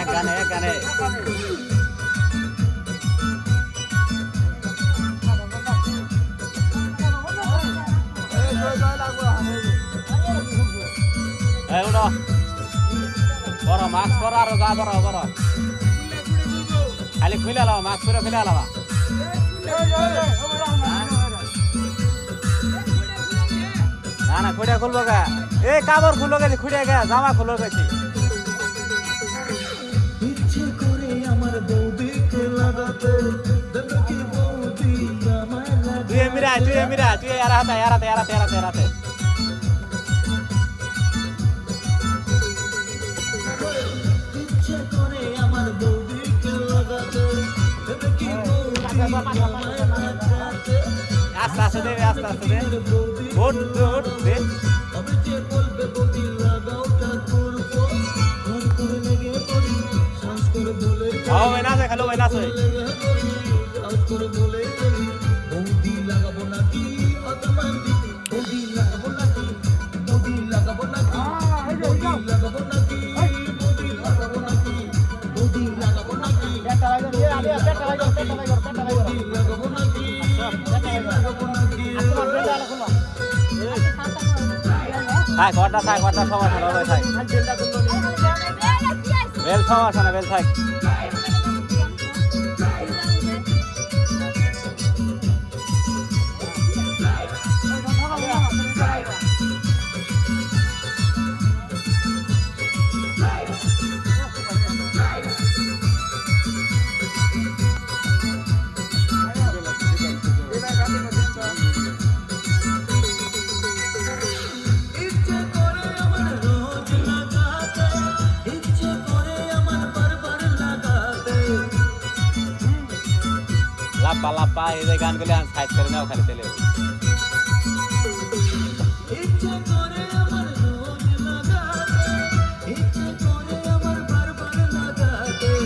এক গানে এক গানে বড় মাস্ক পরো আর গা বড় বড় খালি খুলে আলাম মাস্ক পরে খুলে আলাম না না খুঁড়িয়া খুলবো গা এ কাপড় খুলো গেছি খুঁড়িয়া গে জামা খুলো গেছি। তুই এমিরা তুই এমিরা তুই করে আমার বৌদিকে লাগাতে। আস্তে আস্তে দে আস্তে আস্তে দে। উঠ উঠ দে। তবে যে বলবে বৌদি লাগাও তা করব থাক ঘরটা থাক ঘরটা সমস্যা না ওই থাক বেল সমস্যা না বেল থাক লাপ্পা লাপ্পা এই যে গানগুলি সাইজ করে নাও ওখানে তেলে।